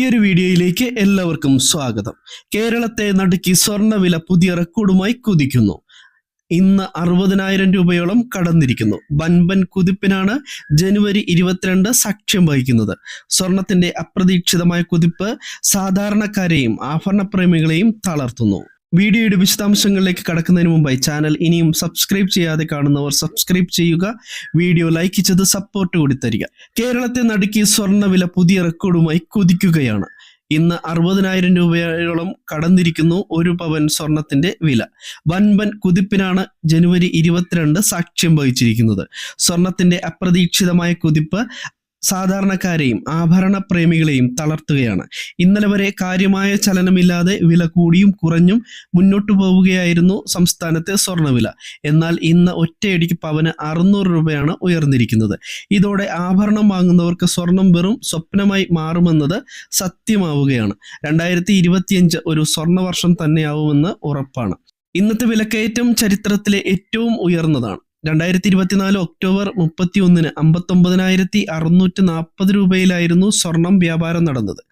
പുതിയൊരു വീഡിയോയിലേക്ക് എല്ലാവർക്കും സ്വാഗതം. കേരളത്തെ നടുക്കി സ്വർണവില പുതിയ റെക്കോർഡുമായി കുതിക്കുന്നു. ഇന്ന് അറുപതിനായിരം രൂപയോളം കടന്നിരിക്കുന്നു. വൻപൻ കുതിപ്പിനാണ് ജനുവരി ഇരുപത്തിരണ്ട് സാക്ഷ്യം വഹിക്കുന്നത്. സ്വർണത്തിന്റെ അപ്രതീക്ഷിതമായ കുതിപ്പ് സാധാരണക്കാരെയും ആഭരണപ്രേമികളെയും തളർത്തുന്നു. വീഡിയോയുടെ വിശദാംശങ്ങളിലേക്ക് കടക്കുന്നതിന് മുമ്പായി ചാനൽ ഇനിയും സബ്സ്ക്രൈബ് ചെയ്യാതെ കാണുന്നവർ സബ്സ്ക്രൈബ് ചെയ്യുക വീഡിയോ ലൈക്ക് ചെയ്ത് സപ്പോർട്ട് കൂടി തരിക. കേരളത്തെ നടുക്കി സ്വർണവില പുതിയ റെക്കോർഡുമായി കുതിക്കുകയാണ്. ഇന്ന് അറുപതിനായിരം രൂപയോളം കടന്നിരിക്കുന്നു ഒരു പവൻ സ്വർണത്തിന്റെ വില. വൻപൻ കുതിപ്പിനാണ് ജനുവരി ഇരുപത്തിരണ്ട് സാക്ഷ്യം വഹിച്ചിരിക്കുന്നത്. സ്വർണത്തിന്റെ അപ്രതീക്ഷിതമായ കുതിപ്പ് സാധാരണക്കാരെയും ആഭരണ പ്രേമികളെയും തളർത്തുകയാണ്. ഇന്നലെ വരെ കാര്യമായ ചലനമില്ലാതെ വില കൂടിയും കുറഞ്ഞും മുന്നോട്ടു പോവുകയായിരുന്നു സംസ്ഥാനത്തെ സ്വർണവില എന്നാൽ ഇന്ന് ഒറ്റയടിക്ക് പവന് അറുന്നൂറ് രൂപയാണ് ഉയർന്നിരിക്കുന്നത്. ഇതോടെ ആഭരണം വാങ്ങുന്നവർക്ക് സ്വർണം വെറും സ്വപ്നമായി മാറുമെന്നത് സത്യമാവുകയാണ്. രണ്ടായിരത്തി ഇരുപത്തിയഞ്ച് ഒരു സ്വർണവർഷം തന്നെയാവുമെന്ന് ഉറപ്പാണ്. ഇന്നത്തെ വിലക്കയറ്റം ചരിത്രത്തിലെ ഏറ്റവും ഉയർന്നതാണ്. രണ്ടായിരത്തി ഇരുപത്തിനാല് ഒക്ടോബർ മുപ്പത്തി ഒന്നിന് അമ്പത്തൊമ്പതിനായിരത്തി അറുന്നൂറ്റി നാൽപ്പത് രൂപയിലായിരുന്നു സ്വർണം വ്യാപാരം നടന്നത്.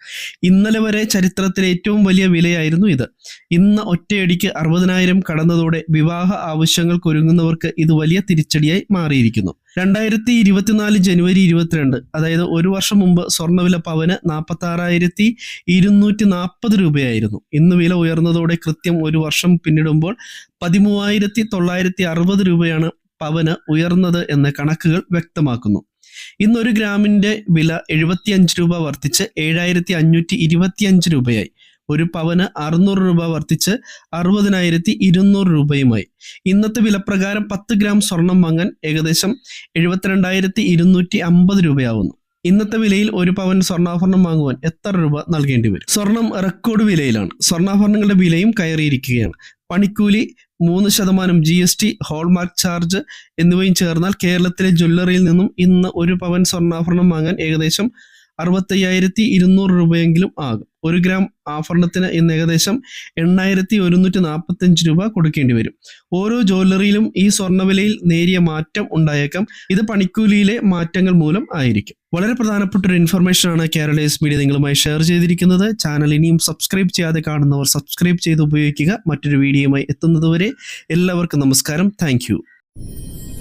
ഇന്നലെ വരെ ചരിത്രത്തിലെ ഏറ്റവും വലിയ വിലയായിരുന്നു ഇത്. ഇന്ന് ഒറ്റയടിക്ക് അറുപതിനായിരം കടന്നതോടെ വിവാഹ ആവശ്യങ്ങൾക്ക് ഒരുങ്ങുന്നവർക്ക് ഇത് വലിയ തിരിച്ചടിയായി മാറിയിരിക്കുന്നു. രണ്ടായിരത്തി ഇരുപത്തിനാല് ജനുവരി ഇരുപത്തിരണ്ട് അതായത് ഒരു വർഷം മുമ്പ് സ്വർണവില പവന് നാൽപ്പത്തി ആറായിരത്തി ഇരുന്നൂറ്റി നാൽപ്പത് രൂപയായിരുന്നു. ഇന്ന് വില ഉയർന്നതോടെ കൃത്യം ഒരു വർഷം പിന്നിടുമ്പോൾ പതിമൂവായിരത്തി തൊള്ളായിരത്തി അറുപത് രൂപയാണ് പവന് ഉയർന്നത് എന്ന കണക്കുകൾ വ്യക്തമാക്കുന്നു. ഇന്ന് ഒരു ഗ്രാമിന്റെ വില എഴുപത്തിയഞ്ച് രൂപ വർദ്ധിച്ച് ഏഴായിരത്തി അഞ്ഞൂറ്റി ഇരുപത്തിയഞ്ച് രൂപയായി. ഒരു പവന് അറുന്നൂറ് രൂപ വർദ്ധിച്ച് അറുപതിനായിരത്തി ഇരുന്നൂറ് രൂപയുമായി. ഇന്നത്തെ വിലപ്രകാരം പത്ത് ഗ്രാം സ്വർണം വാങ്ങാൻ ഏകദേശം എഴുപത്തിരണ്ടായിരത്തി ഇരുന്നൂറ്റി അമ്പത് രൂപയാവുന്നു. ഇന്നത്തെ വിലയിൽ ഒരു പവൻ സ്വർണാഭരണം വാങ്ങുവാൻ എത്ര രൂപ നൽകേണ്ടി വരും? സ്വർണം റെക്കോർഡ് വിലയിലാണ്. സ്വർണാഭരണങ്ങളുടെ വിലയും കയറിയിരിക്കുകയാണ്. പണിക്കൂലി മൂന്ന് ശതമാനം G S T hallmark charge എന്നിവയും ചേർന്നാൽ കേരളത്തിലെ ജ്വല്ലറിയിൽ നിന്നും ഇന്ന് ഒരു പവൻ സ്വർണാഭരണം വാങ്ങാൻ ഏകദേശം അറുപത്തയ്യായിരത്തി ഇരുന്നൂറ് രൂപയെങ്കിലും ആകും. ഒരു ഗ്രാം ആഭരണത്തിന് ഇന്ന് ഏകദേശം എണ്ണായിരത്തി ഒരുന്നൂറ്റി നാൽപ്പത്തഞ്ച് രൂപ കൊടുക്കേണ്ടി വരും. ഓരോ ജ്വല്ലറിയിലും ഈ സ്വർണവിലയിൽ നേരിയ മാറ്റം ഉണ്ടായേക്കാം. ഇത് പണിക്കൂലിയിലെ മാറ്റങ്ങൾ മൂലം ആയിരിക്കും. വളരെ പ്രധാനപ്പെട്ട ഒരു ഇൻഫർമേഷൻ ആണ് കേരള എസ് മീഡിയ നിങ്ങളുമായി ഷെയർ ചെയ്തിരിക്കുന്നത്. ചാനൽ ഇനിയും സബ്സ്ക്രൈബ് ചെയ്യാതെ കാണുന്നവർ സബ്സ്ക്രൈബ് ചെയ്ത് ഉപയോഗിക്കുക. മറ്റൊരു വീഡിയോയുമായി എത്തുന്നതുവരെ എല്ലാവർക്കും നമസ്കാരം. താങ്ക്